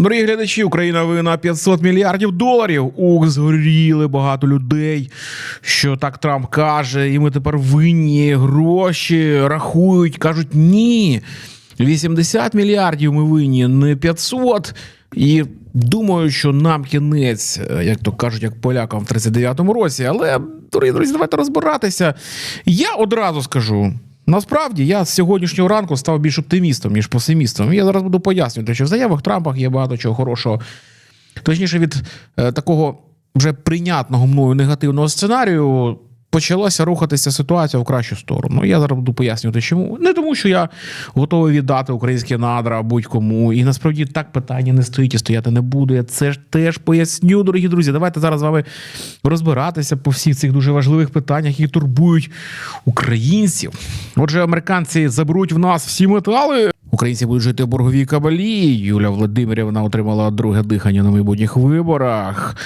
Дорогі глядачі, Україна винна 500 мільярдів доларів. Ух, згоріли багато людей. Що так Трамп каже, і ми тепер винні гроші рахують, кажуть ні. 80 мільярдів ми винні, не 500. І думаю, що нам кінець, е, як то кажуть, як полякам в 39-му році. Але, дорогі друзі, давайте розбиратися. Я одразу скажу. Насправді я з сьогоднішнього ранку став більш оптимістом, ніж песимістом. Я зараз буду пояснювати, що в заявах Трампа є багато чого хорошого. Точніше, від е, такого вже прийнятного мною негативного сценарію почалася рухатися ситуація в кращу сторону. Я зараз буду пояснювати, чому. Не тому, що я готовий віддати українські надра будь-кому. І насправді так питання не стоїть і стояти не буде. Я це ж теж поясню, дорогі друзі. Давайте зараз з вами розбиратися по всіх цих дуже важливих питаннях, які турбують українців. Отже, американці заберуть в нас всі метали. Українці будуть жити в борговій кабалі. Юля Володимирівна отримала друге дихання на майбутніх виборах.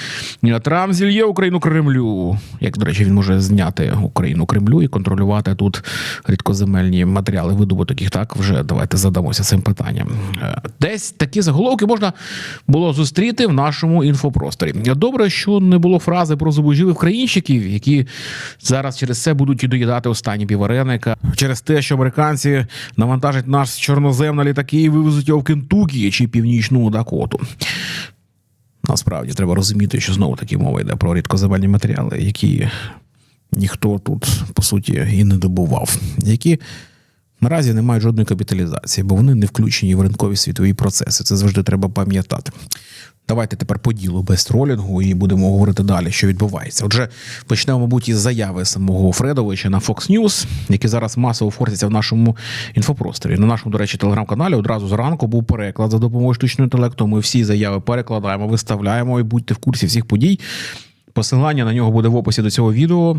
Трамп зільє Україну Кремлю. Як, до речі, він може зняти Україну Кремлю і контролювати тут рідкоземельні матеріали видобуток. Так, вже давайте задамося цим питанням. Е, Десь такі заголовки можна було зустріти в нашому інфопросторі. Добре, що не було фрази про зубожілих країнщиків, які зараз через це будуть і доїдати останні півареника. Через те, що американці навантажать наш на літаки і вивезуть його в Кентукі чи Північну Дакоту. Насправді треба розуміти, що знову таки мова йде про рідкоземельні матеріали, які ніхто тут по суті і не добував, які наразі не мають жодної капіталізації, бо вони не включені в ринкові світові процеси. Це завжди треба пам'ятати. Давайте тепер по ділу без тролінгу і будемо говорити далі, що відбувається. Отже, почнемо, мабуть, із заяви самого Фредовича на Fox News, який зараз масово форсяться в нашому інфопросторі. На нашому, до речі, телеграм-каналі одразу зранку був переклад за допомогою штучного інтелекту. Ми всі заяви перекладаємо, виставляємо і будьте в курсі всіх подій. Посилання на нього буде в описі до цього відео.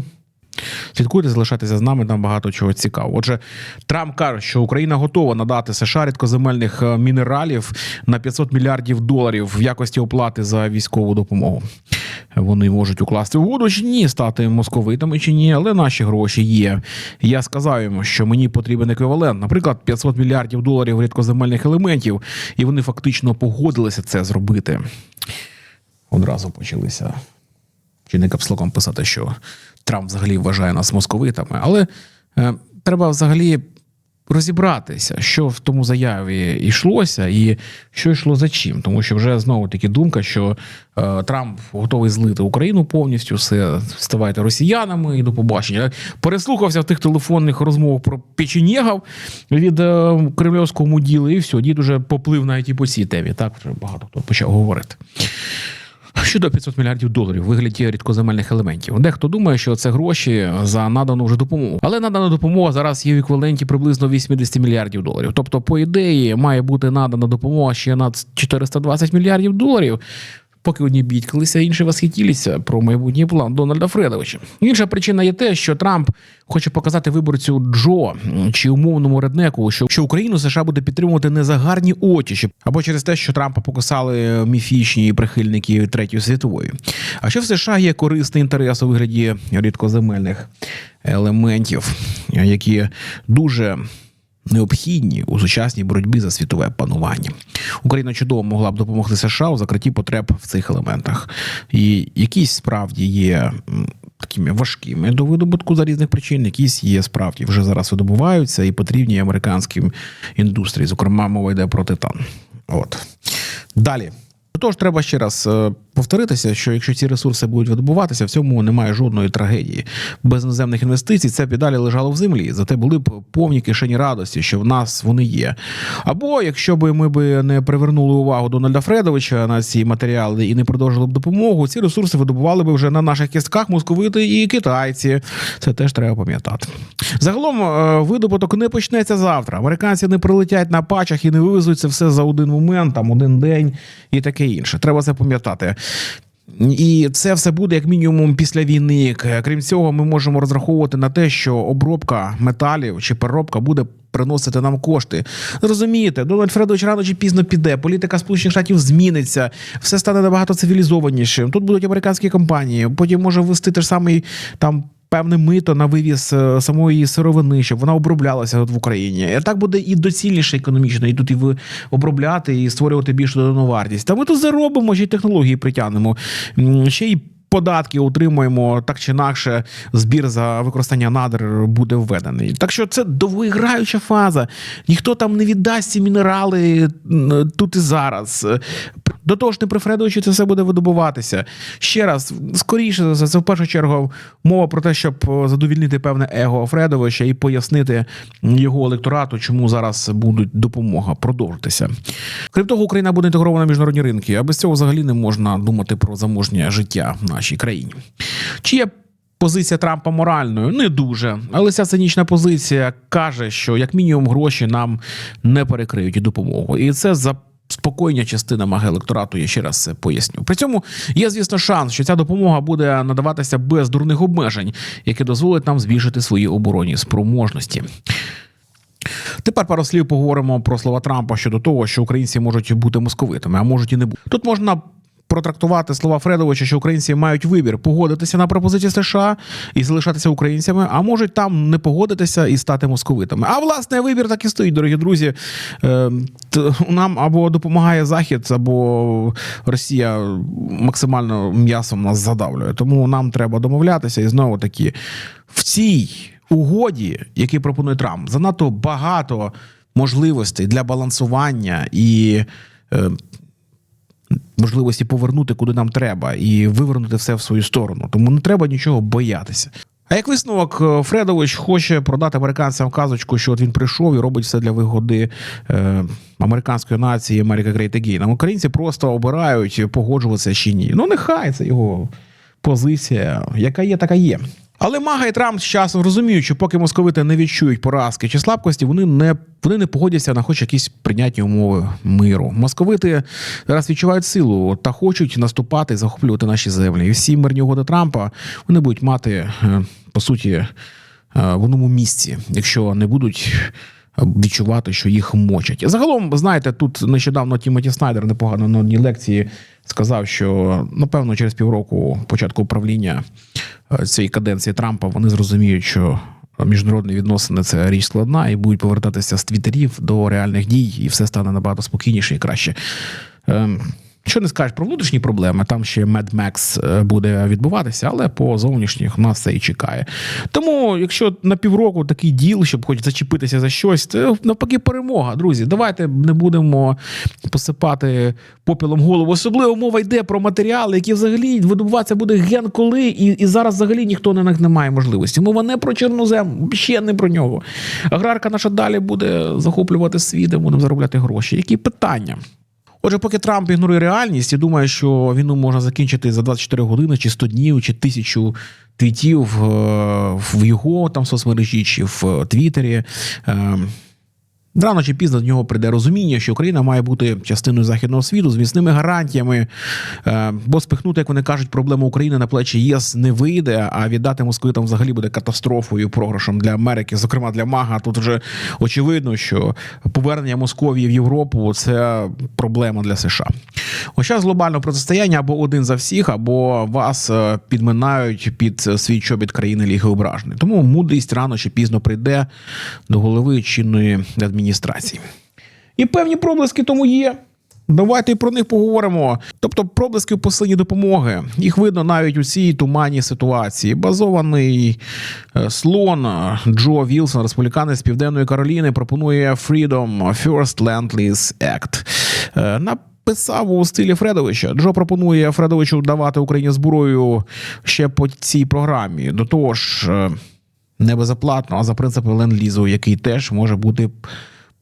Слідкуйте, залишайтеся з нами, там багато чого цікавого. Отже, Трамп каже, що Україна готова надати США рідкоземельних е, мінералів на 500 мільярдів доларів в якості оплати за військову допомогу. Вони можуть укласти угоду чи ні, стати московитами чи ні, але наші гроші є. Я сказав йому, що мені потрібен еквівалент, наприклад, 500 мільярдів доларів рідкоземельних елементів, і вони фактично погодилися це зробити. Одразу почалися чи не капслоком писати, що Трамп взагалі вважає нас московитами, але е, треба взагалі розібратися, що в тому заяві йшлося, і що йшло за чим. Тому що вже знову таки думка, що е, Трамп готовий злити Україну повністю, все ставайте росіянами і до побачення. Переслухався в тих телефонних розмовах про печенєгів від е, кремлівського муділи, і все, дід уже поплив навіть і по цій темі. Так вже багато хто почав говорити. Щодо 500 мільярдів доларів у вигляді рідкоземельних елементів. Дехто думає, що це гроші за надану вже допомогу. Але надана допомога зараз є в еквіваленті приблизно 80 мільярдів доларів. Тобто, по ідеї, має бути надана допомога ще на 420 мільярдів доларів. Поки одні бідкалися, інші восхитілися про майбутній план Дональда Фредовича. Інша причина є те, що Трамп хоче показати виборцю Джо чи умовному реднеку, що, що Україну США буде підтримувати не за гарні очі, або через те, що Трампа покусали міфічні прихильники третьої світової. А що в США є корисний інтерес у вигляді рідкоземельних елементів, які дуже необхідні у сучасній боротьбі за світове панування. Україна чудово могла б допомогти США у закритті потреб в цих елементах, і якісь справді є такими важкими до видобутку за різних причин, якісь є справді вже зараз видобуваються і потрібні американським індустрії. Зокрема, мова йде про титан. От далі. Тож треба ще раз е, повторитися, що якщо ці ресурси будуть видобуватися, в цьому немає жодної трагедії. Без іноземних інвестицій це б і далі лежало в землі. Зате були б повні кишені радості, що в нас вони є. Або якщо б ми б не привернули увагу Дональда Фредовича на ці матеріали і не продовжили б допомогу, ці ресурси видобували б вже на наших кістках московити і китайці. Це теж треба пам'ятати. Загалом е, видобуток не почнеться завтра. Американці не прилетять на пачах і не вивезуть це все за один момент, там один день і таке інше. Треба це пам'ятати. І це все буде як мінімум після війни. Крім цього, ми можемо розраховувати на те, що обробка металів чи переробка буде приносити нам кошти. Розумієте, Дональд Фредович рано чи пізно піде. Політика Сполучених Штатів зміниться, все стане набагато цивілізованішим. Тут будуть американські компанії. Потім може ввести те ж самий там. Певне мито на вивіз е, самої сировини, щоб вона оброблялася тут в Україні. І так буде і доцільніше економічно, і тут і обробляти, і створювати більшу додану вартість. Та ми тут заробимо, ще й технології притягнемо. Ще й податки отримуємо так чи інакше. Збір за використання надр буде введений. Так що це довгоіграюча фаза. Ніхто там не віддасть ці мінерали тут і зараз. До того ж, не при Фредовичу це все буде видобуватися. Ще раз, скоріше за це в першу чергу мова про те, щоб е, задовільнити певне его Фредовича і пояснити його електорату, чому зараз буде допомога продовжитися. Крім того, Україна буде інтегрована в міжнародні ринки, а без цього взагалі не можна думати про заможнє життя в нашій країні. Чи є Позиція Трампа моральною не дуже, але ця цинічна позиція каже, що як мінімум гроші нам не перекриють допомогу, і це за спокійня частина мага електорату. Я ще раз це поясню. При цьому є, звісно, шанс, що ця допомога буде надаватися без дурних обмежень, які дозволять нам збільшити свої оборонні спроможності. Тепер пару слів поговоримо про слова Трампа щодо того, що українці можуть бути московитами, а можуть і не бути. Тут можна. Протрактувати слова Фредовича, що українці мають вибір погодитися на пропозиції США і залишатися українцями, а можуть там не погодитися і стати московитами. А власне вибір так і стоїть, дорогі друзі. Е, Нам або допомагає Захід, або Росія максимально м'ясом нас задавлює. Тому нам треба домовлятися і знову таки в цій угоді, який пропонує Трамп, занадто багато можливостей для балансування і. Можливості повернути куди нам треба і вивернути все в свою сторону. Тому не треба нічого боятися. А як висновок, е, Фредович хоче продати американцям казочку, що от він прийшов і робить все для вигоди е, американської нації America Great Again. А українці просто обирають погоджуватися чи ні. Ну нехай це його позиція, яка є, така є. Але Мага і Трамп з часом розуміють, що поки московити не відчують поразки чи слабкості, вони не вони не погодяться на хоч якісь прийнятні умови миру. Московити зараз відчувають силу та хочуть наступати і захоплювати наші землі. І всі мирні угоди Трампа вони будуть мати е, по суті е, в одному місці, якщо не будуть. Відчувати, що їх мочать. Загалом, знаєте, тут нещодавно Тімоті Снайдер непогано на одній лекції сказав, що напевно через півроку початку управління е, цієї каденції Трампа вони зрозуміють, що міжнародні відносини це річ складна, і будуть повертатися з твіттерів до реальних дій, і все стане набагато спокійніше і краще. Що не скажеш про внутрішні проблеми, там ще Mad Max е, буде відбуватися, але по зовнішніх нас це і чекає. Тому, якщо на півроку такий діл, щоб хоч зачепитися за щось, це навпаки перемога. Друзі, давайте не будемо посипати попілом голову. Особливо мова йде про матеріали, які взагалі видобуватися буде ген коли, і, і зараз взагалі ніхто на них не має можливості. Мова не про чорнозем, ще не про нього. Аграрка наша далі буде захоплювати світ, будемо заробляти гроші. Які питання? Отже, поки Трамп ігнорує реальність і думає, що війну можна закінчити за 24 години, чи 100 днів, чи тисячу твітів е, в його там соцмережі, чи в Твіттері. Рано чи пізно до нього прийде розуміння, що Україна має бути частиною західного світу з міцними гарантіями, е, бо спихнути, як вони кажуть, проблему України на плечі ЄС не вийде, а віддати московитам взагалі буде катастрофою, програшем для Америки, зокрема для Мага. Тут вже очевидно, що повернення Московії в Європу це проблема для США. Ось час глобального протистояння або один за всіх, або вас е, підминають під свій чобіт країни Ліги Ображених. Тому мудрість рано чи пізно прийде до голови чинної адміністрації. І певні проблиски тому є. Давайте про них поговоримо. Тобто, проблиски в посиленні допомоги. Їх видно навіть у цій туманній ситуації. Базований е, слон Джо Вілсон, республіканець Південної Кароліни, пропонує Freedom First Land Lease Act. Е, Написав у стилі Фредовича. Джо пропонує Фредовичу давати Україні зброю ще по цій програмі. До того ж, е, не безоплатно, а за принципом ленд-лізу, який теж може бути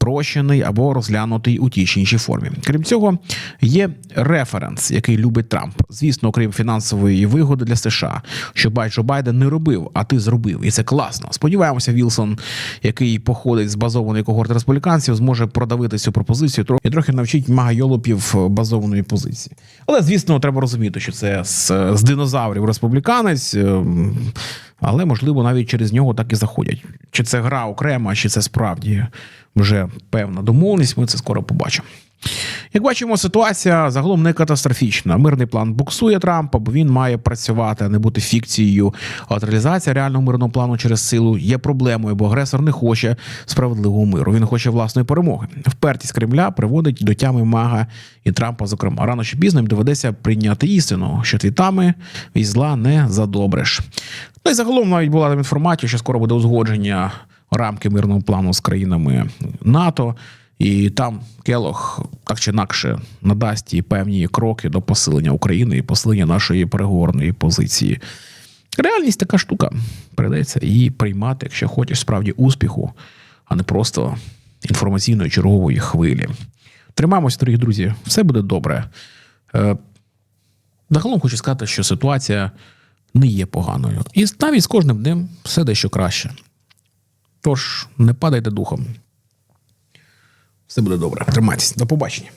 прощений або розглянутий у тій чи іншій формі. Крім цього, є референс, який любить Трамп. Звісно, окрім фінансової вигоди для США, що Байджо Байден не робив, а ти зробив, і це класно. Сподіваємося, Вілсон, який походить з базованої когорти республіканців, зможе продавити цю пропозицію і трохи навчить магайолопів базованої позиції. Але звісно, треба розуміти, що це з, з динозаврів республіканець. ем, але можливо навіть через нього так і заходять. Чи це гра окрема, чи це справді вже певна домовленість. Ми це скоро побачимо. Як бачимо, ситуація загалом не катастрофічна. Мирний план буксує Трампа, бо він має працювати, а не бути фікцією. От реалізація реального мирного плану через силу є проблемою, бо агресор не хоче справедливого миру. Він хоче власної перемоги. Впертість Кремля приводить до тями Мага і Трампа. Зокрема, рано чи пізно їм доведеться прийняти істину, що твітами від зла не задобриш. Ну і загалом навіть була там інформація, що скоро буде узгодження рамки мирного плану з країнами НАТО. І там Келох так чи інакше надасть і певні кроки до посилення України і посилення нашої переговорної позиції. Реальність така штука. Прийдеться її приймати, якщо хочеш справді успіху, а не просто інформаційної чергової хвилі. Тримаємося, дорогі друзі, все буде добре. Е, Загалом хочу сказати, що ситуація не є поганою. І навіть з кожним днем все дещо краще. Тож не падайте духом. Все буде добре. Тримайтесь. До побачення.